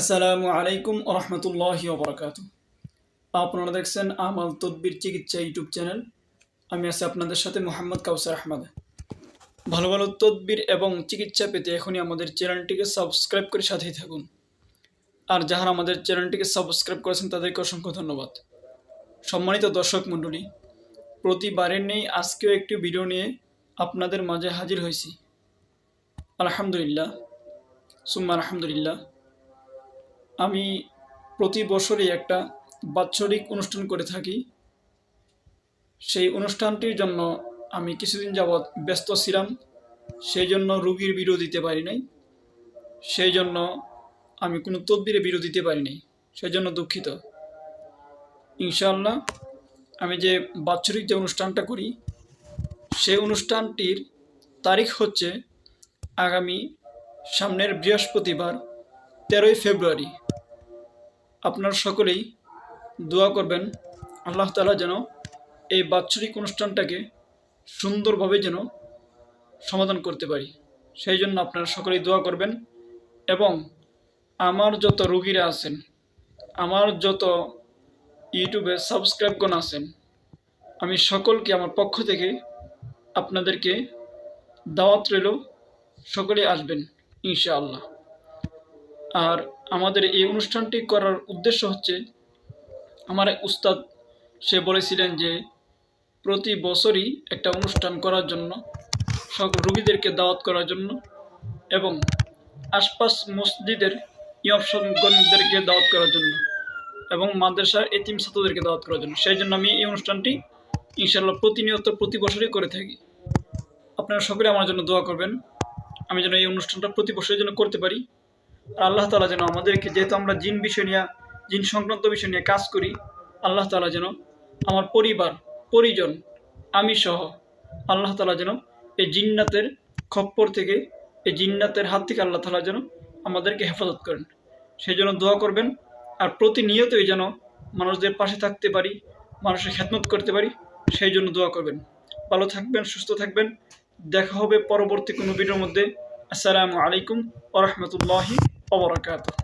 আসসালামু আলাইকুম রহমতুল্লাহি ওবরাকাত আপনারা দেখছেন আমাল তদ্বির চিকিৎসা ইউটিউব চ্যানেল। আমি আছি আপনাদের সাথে মোহাম্মদ কাউসার আহমদ। ভালো ভালো তদ্বির এবং চিকিৎসা পেতে এখনই আমাদের চ্যানেলটিকে সাবস্ক্রাইব করে সাথেই থাকুন। আর যারা আমাদের চ্যানেলটিকে সাবস্ক্রাইব করেছেন, তাদেরকে অসংখ্য ধন্যবাদ। সম্মানিত দর্শক মণ্ডলী, প্রতিবারের নেই আজকেও একটি ভিডিও নিয়ে আপনাদের মাঝে হাজির হয়েছি। আলহামদুলিল্লাহ। সুম্মা আলহামদুলিল্লাহ। আমি প্রতি বছরই একটা বাৎসরিক অনুষ্ঠান করে থাকি। সেই অনুষ্ঠানটির জন্য আমি কিছুদিন যাবৎ ব্যস্ত ছিলাম, সেই জন্য রুগীর বিরো দিতে পারি নাই, সেই জন্য আমি কোনো তদবিরে বিরো দিতে পারি নাই, সেই জন্য দুঃখিত। ইনশাল্লাহ আমি যে বাৎসরিক যে অনুষ্ঠানটা করি, সেই অনুষ্ঠানটির তারিখ হচ্ছে আগামী সামনের বৃহস্পতিবার, তেরোই ফেব্রুয়ারি। আপনারা সকলেই দোয়া করবেন, আল্লাহ তালা যেন এই বাৎসরিক অনুষ্ঠানটাকে সুন্দরভাবে যেন সমাধান করতে পারি। সেই জন্য আপনারা সকলেই দোয়া করবেন এবং আমার যত রুগীরা আছেন, আমার যত ইউটিউবে সাবস্ক্রাইবগণ আছেন, আমি সকলকে আমার পক্ষ থেকে আপনাদেরকে দাওয়াত রইল সকলে আসবেন, ইনশাআল্লাহ। আর আমাদের এই অনুষ্ঠানটি করার উদ্দেশ্য হচ্ছে, আমার এক উস্তাদ, সে বলেছিলেন যে প্রতি বছরই একটা অনুষ্ঠান করার জন্য, সব রুগীদেরকে দাওয়াত করার জন্য এবং আশপাশ মসজিদের ইয়ফসনগণদেরকে দাওয়াত করার জন্য এবং মাদ্রাসার এতিম ছাত্রদেরকে দাওয়াত করার জন্য। সেই জন্য আমি এই অনুষ্ঠানটি ইনশাল্লাহ প্রতিনিয়ত প্রতি বছরই করে থাকি। আপনারা সকলে আমার জন্য দোয়া করবেন। আমি যেন এই অনুষ্ঠানটা প্রতি বছরের জন্য করতে পারি। আর আল্লাহ তালা যেন আমাদেরকে, যেহেতু আমরা জিন বিষয় নিয়ে, জিন সংক্রান্ত বিষয় নিয়ে কাজ করি, আল্লাহ তালা যেন আমার পরিবার, পরিজন, আমি সহ আল্লাহ তালা যেন এই জিন্নাতের খপ্পর থেকে, এই জিন্নাতের হাত থেকে আল্লাহ তালা যেন আমাদেরকে হেফাজত করেন। সেই জন্য দোয়া করবেন আর প্রতিনিয়তই যেন মানুষদের পাশে থাকতে পারি, মানুষের খেদমত করতে পারি, সেই জন্য দোয়া করবেন। ভালো থাকবেন, সুস্থ থাকবেন। দেখা হবে পরবর্তী কোনো ভিডিওর মধ্যে। আসসালামু আলাইকুম ওরহমতুল্লাহি wabarakatuh.